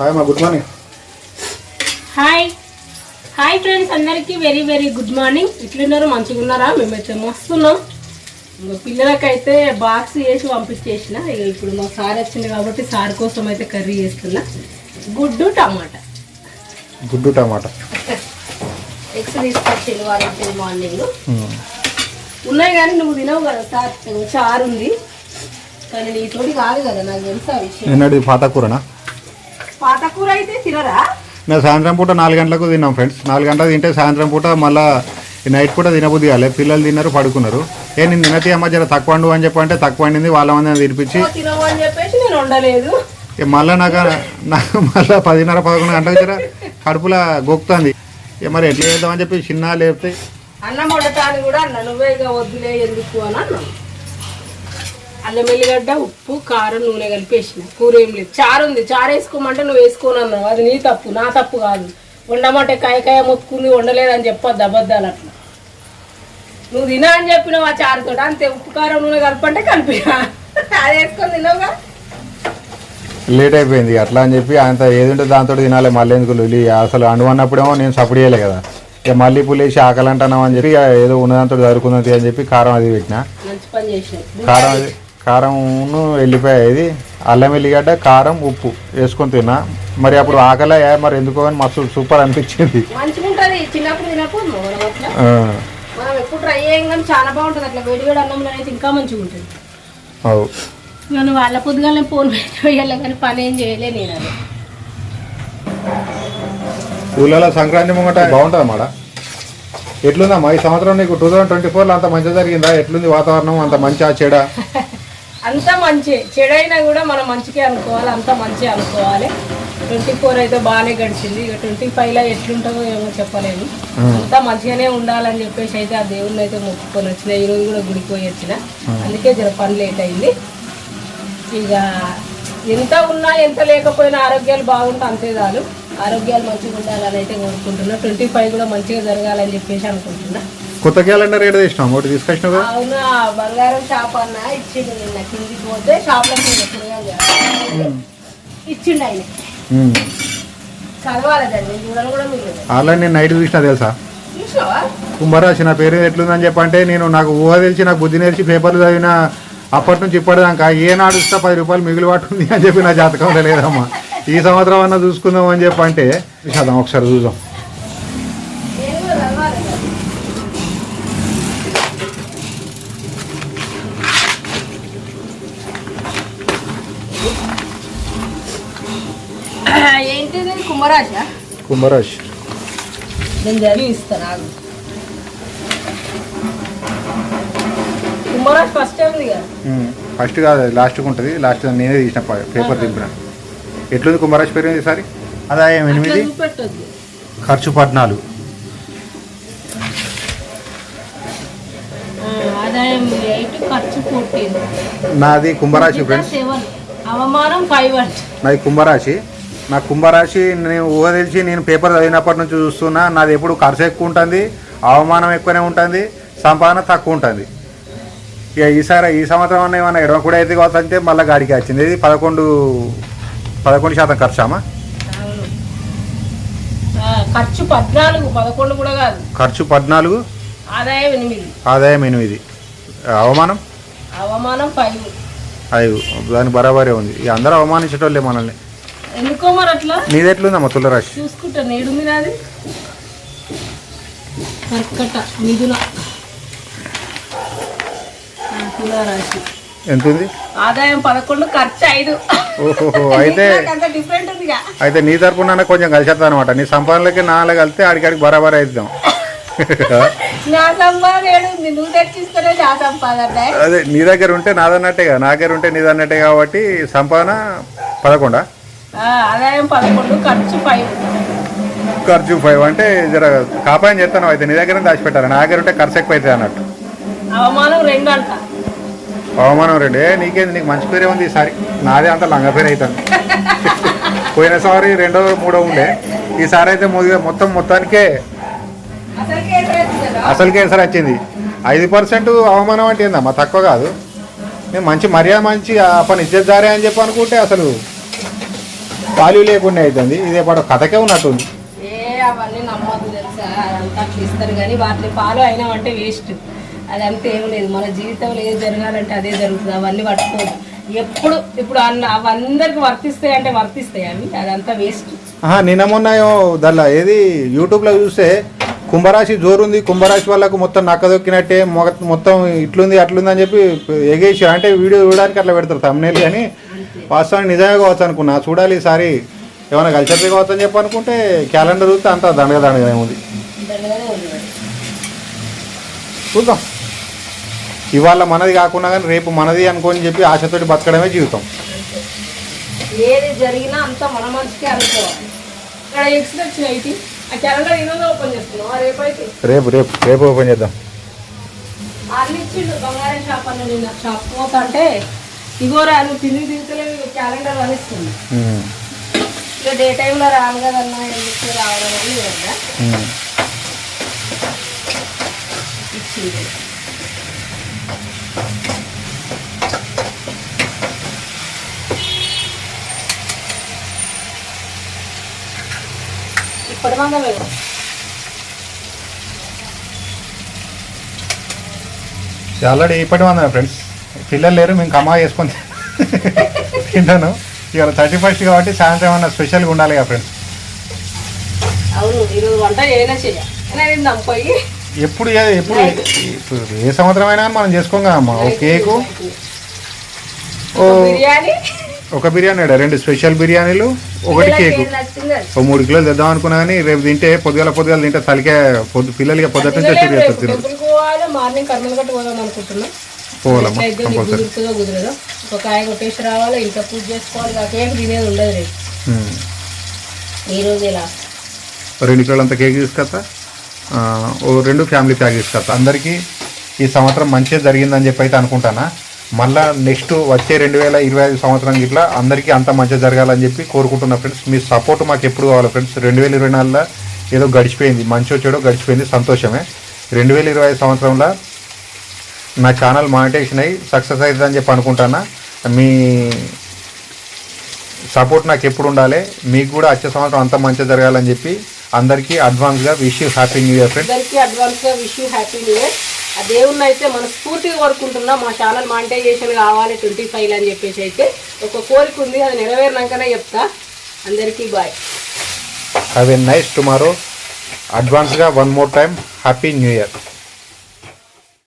Hi మా good morning. Hi. Hi friends అందరికీ very very good morning. ఇట్లున్నారు మంచిగా ఉన్నారా మేమైతే మస్తున్నాం. ఇంకో పిల్లలకైతే బాక్స్ వేసి పంపించేసిన. ఇక ఇప్పుడు మా సార్ వచ్చింది కాబట్టి సార్ కోసం అయితే కర్రీ చేస్తున్నా. గుడ్డు టమాటా. గుడ్డు టమాటా. ఎగ్స్ తీసుకొచ్చింది వాళ్ళు మార్నింగ్. ఉన్నాయి కానీ నువ్వు తినవు కదా సార్. చారు ఉంది. కానీ నీతోటి కాదు కదా నాకు తెలుసు ఆ విషయం. పాతకూరనా? పాతకూర అయితే తినరా? మేము సాయంత్రం పూట నాలుగు గంటలకు తిన్నాం ఫ్రెండ్స్. నాలుగు గంటలకు తింటే సాయంత్రం పూట మళ్ళీ నైట్ పూట తినబుద్ధి కాలే. పిల్లలు తిన్నారు పడుకున్నారు. ఏ నేను తినతి అమ్మ జర తక్కువ వండు అని చెప్పంటే తక్కువ వండింది వాళ్ళ మంది తినిపించి. చెప్పేసి నేను ఇక మళ్ళీ నాకు నాకు మళ్ళీ పదిన్నర పదకొండు గంటలకు జర కడుపులో గొక్కుతుంది ఇక మరి ఎట్లా చేద్దామని చెప్పి చిన్న లేపితే. అన్నం వండటానికి కూడా అన్న నువ్వే ఇక వద్దులే ఎందుకు అని అన్నాను. అల్లం ఎల్లిగడ్డ ఉప్పు కారం నూనె కలిపి వేసిన. కూర ఏం లేదు. చారు ఉంది. చారు వేసుకోమంటే నువ్వు వేసుకోను అన్నావు. అది నీ తప్పు. నా తప్పు కాదు. వండమంటే కాయకాయ మొత్తుకుంది వండలేదని చెప్పొద్దు అబద్ధాలు అట్లా. నువ్వు తినా అని చెప్పినావు ఆ చారుతో అంతే. ఉప్పు కారం నూనె కలపంటే కలిపినా. అది వేసుకొని తిన్నావుగా? లేట్ అయిపోయింది. అట్లా అని చెప్పి అంత ఏది ఉంటే దాంతో తినాలి. మళ్ళీ ఎందుకు లొల్లి? అసలు అండువన్నప్పుడేమో నేను సపోర్ట్ చేయలే కదా. ఇక మళ్ళీ పులేసి ఆకలి అంటున్నాం అని చెప్పి ఏదో ఉన్నదాంతో జరుపుకుంది అని చెప్పి కారం అది పెట్టిన. కారం అది కారంను వెళ్ళిపోయా ఇది అల్లం ఎల్లిగడ్డ కారం ఉప్పు వేసుకొని తిన్నా. మరి అప్పుడు ఆకలి అయ్యా మరి ఎందుకో అని మస్తు సూపర్ అనిపించింది. మంచిగా చాలా బాగుంటుంది. అట్లా వేడి వేడి అన్నంలో అయితే ఇంకా మంచిగా ఉంటుంది అవు నేను వాళ్ళ పొద్దుగానే ఫోన్ పెట్టేయాలి కానీ పని ఏం చేయలే నేను అది. ఊళ్ళలో సంక్రాంతి ముంగట బాగుంటుంది అన్నమాట ఎట్లుందమ్మా? ఈ సంవత్సరం నీకు టూ థౌసండ్ ట్వంటీ ఫోర్లో అంత మంచి జరిగిందా? ఎట్లుంది వాతావరణం? అంత మంచి ఆ చెడ? అంతా మంచి చెడైనా కూడా మనం మంచిగా అనుకోవాలి అంతా మంచి అనుకోవాలి. ట్వంటీ ఫోర్ అయితే బాగానే గడిచింది. ఇక ట్వంటీ ఫైవ్లో ఎట్లుంటుందో ఏమో చెప్పలేము. అంతా మంచిగానే ఉండాలని చెప్పేసి అయితే ఆ దేవుడిని అయితే మొక్కుకొని వచ్చిన. ఈ రోజు కూడా గుడికి పోయి వచ్చిన. అందుకే జర పని లేట్ అయింది. ఇక ఎంత ఉన్నా ఎంత లేకపోయినా ఆరోగ్యాలు బాగుంటే అంతే చాలు. ఆరోగ్యాలు మంచిగా ఉండాలని అయితే కోరుకుంటున్నా. ట్వంటీ ఫైవ్ కూడా మంచిగా జరగాలని చెప్పేసి అనుకుంటున్నా. కొత్త క్యాలెండర్ ఏడు తెచ్చినాం ఒకటి తీసుకొచ్చినావు కదా? అవును బంగారం షాప్ అన్న ఇచ్చిండు నిన్న. కిందికి పోతే షాప్లో ఇచ్చిండు ఆయన. ఉమ్. చదవాలి దాన్ని చూడను కూడా ఆల్రెడీ నేను నైట్ చూసినా తెలుసా? కుంభరాశి నా పేరు ఎట్లుందని చెప్పంటే నేను నాకు ఊహ తెలిసి నాకు బుద్ధి నేర్చి పేపర్లు చదివిన అప్పటి నుంచి ఇప్పటిదాకా ఏ నాడు ఇస్తా పది రూపాయలు మిగిలి పట్టుంది అని చెప్పి నా జాతకంలో లేదమ్మా. ఈ సంవత్సరం అన్న చూసుకుందాం అని చెప్పి అంటే చూద్దాం ఒకసారి చూద్దాం. కుంభరాశ కుంభరాశి నేను చదివి ఇస్తాను ఆగు కుంభరాశి ఫస్ట్ టైం ఉంది కదా? ఫస్ట్ కాదు లాస్ట్కి ఉంటుంది. లాస్ట్ నేనే తీసిన పేపర్ దింపిన. ఎట్లుంది కుంభరాశి పేరు ఈసారి? ఆదాయం ఎనిమిది? ఖర్చు పద్నాలుగు. ఆ, ఆదాయం ఎయిట్ ఖర్చు ఫోర్టీన్. నాది కుంభరాశి ఫ్రెండ్స్ నాది కుంభరాశి నా కుంభరాశి నేను ఊహ తెలిసి నేను పేపర్ చదివినప్పటి నుంచి చూస్తున్నా నాది ఎప్పుడు ఖర్చు ఎక్కువ ఉంటుంది అవమానం ఎక్కువనే ఉంటుంది సంపాదన తక్కువ ఉంటుంది. ఇక ఈసారి ఈ సంవత్సరం అన్న ఏమన్నా ఎడమ కూడా అయితే కావచ్చు అంటే మళ్ళీ గాడికి వచ్చింది. ఇది పదకొండు పదకొండు శాతం ఖర్చామా ఖర్చు పద్నాలుగు పదకొండు కూడా కాదు. ఖర్చు పద్నాలుగు? ఆదాయం ఎనిమిది. ఆదాయం ఎనిమిది. అవమానం? అవమానం ఐదు. దాని బరాబరే ఉంది. ఇక అందరూ అవమానించేటోళ్ళే మనల్ని. ఎందుకో మరి అట్లా? నీది ఎట్లుందమ్మా తులరాశి? చూసుకుంటా నేడుంది నాది కర్కట మిథున. తులారాశి. ఎంత ఉంది ఆదాయం పదకొండు ఖర్చు ఐదు. ఓహోహో అయితే డిఫరెంట్ ఉందిగా. అయితే నీ తరపున కొంచెం కలిసేద్దాం అనమాట నీ సంపాదనలకి నాలుగు కలిస్తే ఆడికాడికి బరాబర్ అవుతాం నా సంపాదన నువ్వు తెచ్చిస్తేనే నా సంపాదన. అదే నీ దగ్గర ఉంటే నాదన్నట్టే కదా. నా దగ్గర ఉంటే నీదన్నట్టే కాబట్టి సంపాదన పదకొండా? ఆదాయం పదకొండు ఖర్చు ఫైవ్. ఖర్చు ఫైవ్ అంటే జర కాపాయం చేస్తాను అయితే నీ దగ్గర దాచిపెట్టాలి. నా దగ్గర ఉంటే ఖర్చు ఎక్కువ అవుతుంది అన్నట్టు. అవమానం రెండు అంట. అవమానం రెండు. నీకేంది? నీకు మంచి పేరే ఉంది ఈసారి? నాదే అంత లంగ పేరు అవుతుంది పోయినసారి రెండో మూడో ఉండే. ఈసారి అయితే మొత్తం మొత్తానికే అసలు కేసరి వచ్చింది? ఐదు పర్సెంట్ అవమానం అంటే ఏందమ్మా? తక్కువ కాదు. నేను మంచి మర్యాద మంచి పని ఇజ్జత్ దారే అని చెప్పి అనుకుంటే అసలు వాల్యూ లేకుండా అవుతుంది ఇదే పాటు కథకే ఉన్నట్టుంది. ఏ అవన్నీ నమ్మద్దు తెలుసా? అదంతా ఇస్తారు కానీ వాటిని ఫాలో అయినామంటే వేస్ట్. అదంతా ఏం లేదు. మన జీవితంలో ఏది జరగాలంటే అదే జరుగుతుంది. అవన్నీ పట్టుకోదు ఎప్పుడు ఇప్పుడు అన్న అవందరికి వర్తిస్తాయి అంటే వర్తిస్తాయి అవి. అదంతా వేస్ట్. నిన్న ఏమో దానిలో ఏది యూట్యూబ్లో చూస్తే కుంభరాశి జోరుంది కుంభరాశి వాళ్ళకు మొత్తం నక్కదొక్కినట్టే మొగ- మొత్తం ఇట్లుంది అట్లుంది అని చెప్పి ఎగేసి అంటే వీడియో చూడడానికి అట్లా పెడతారు తమ్నేల్ కానీ. వాస్తవానికి నిజమే కావచ్చు అనుకున్నా చూడాలి ఈసారి ఏమైనా కలిసి కావచ్చు అని చెప్పి అనుకుంటే క్యాలెండర్ చూస్తే అంత దండగ దండగా ఉంది దండగానే ఉంది మరి. చూద్దాం. ఇవాళ మనది కాకుండా కానీ రేపు మనది అనుకొని చెప్పి ఆశతోటి బతకడమే జీవితం. ఏది జరిగినా అంతా మన మనిషికే అనుకోవాలి. ఇక్కడ ఎక్స్ వచ్చినాయి ఇది. ఆ క్యాలెండర్ ఈరోజు ఓపెన్ చేస్తున్నాం రేపైతే రేపు రేపు రేపు ఓపెన్ చేద్దాం. అన్ని ఇచ్చిండు బంగారం షాప్ అన్న నిన్న. షాప్ పోతుంటే ఇగోరా నువ్వు తిని తింటలేవు క్యాలెండర్ అనిస్తుంది ఉమ్, ఇక డే టైంలో రాను కదన్నా ఎందుకు రావడం అని ఉమ్. ఇచ్చింది. ఇప్పటి మందమే ఆల్రెడీ ఇప్పటి మంది ఫ్రెండ్స్ పిల్లలు లేరు మేము కమా చేసుకొని తింటాను ఇవాళ థర్టీ ఫస్ట్ కాబట్టి సాయంత్రం ఏమన్నా స్పెషల్గా ఉండాలి కదా ఫ్రెండ్స్ అవును ఈరోజు వంట ఏదైనా ఎప్పుడు ఎప్పుడు ఏ సంవత్సరం అయినా మనం చేసుకోం కదమ్మా ఒక కేకు ఒక బిర్యానీ. రెండు స్పెషల్ బిర్యానీలు ఒకటి కేకు. ఓ మూడు కిలోలు తెద్దాం అనుకున్నా కానీ రేపు తింటే పొద్దుగాల పొద్దుగాల తింటే తలకే పొద్దు పిల్లలకి పొద్దుట నుంచి పోవాలి మార్నింగ్ పోవాలమ్మా కంపల్సరీ. కుదరదో. ఒక కాయ కొట్టేసి రావాలి ఇంట్లో పూజ చేసుకోవాలి కేక్ తినేది ఉండదు రేపు. ఈ రోజు ఇలా రెండు కిలోలు అంత కేక్ తీసుకొస్తా. ఓ రెండు ఫ్యామిలీ ప్యాక్ తీసుకొస్తా. అందరికీ ఈ సంవత్సరం మంచిగా జరిగిందని చెప్పి అయితే అనుకుంటానా? మళ్ళా నెక్స్ట్ వచ్చే రెండు వేల ఇరవై ఐదు సంవత్సరం ఇట్లా అందరికీ అంత మంచిగా జరగాలని చెప్పి కోరుకుంటున్నా ఫ్రెండ్స్ మీ సపోర్ట్ మాకు ఎప్పుడు కావాలి ఫ్రెండ్స్? రెండు వేల ఇరవై నాలుగులో ఏదో గడిచిపోయింది. మంచి వచ్చాడో గడిచిపోయింది. సంతోషమే. రెండు వేల ఇరవై ఐదు సంవత్సరంలో నా ఛానల్ మానిటేషన్ అయ్యి సక్సెస్ అవుతుందని చెప్పి అనుకుంటానా. మీ సపోర్ట్ నాకు ఎప్పుడు ఉండాలి మీకు కూడా వచ్చే సంవత్సరం అంత మంచిగా జరగాలని చెప్పి అందరికీ అడ్వాన్స్గా wish happy new year friends అందరికీ అడ్వాన్స్గా విష్ హ్యాపీ న్యూ ఇయర్ ఆ దేవుణ్ణి అయితే మనస్ఫూర్తిగా కోరుకుంటున్నా. మా ఛానల్ మానిటైజేషన్ కావాలి ట్వంటీ ఫైవ్ అని చెప్పేసి అయితే ఒక కోరిక ఉంది అది నెరవేరినాకనే చెప్తా. అందరికీ bye have a nice tomorrow అడ్వాన్స్గా one more time happy new year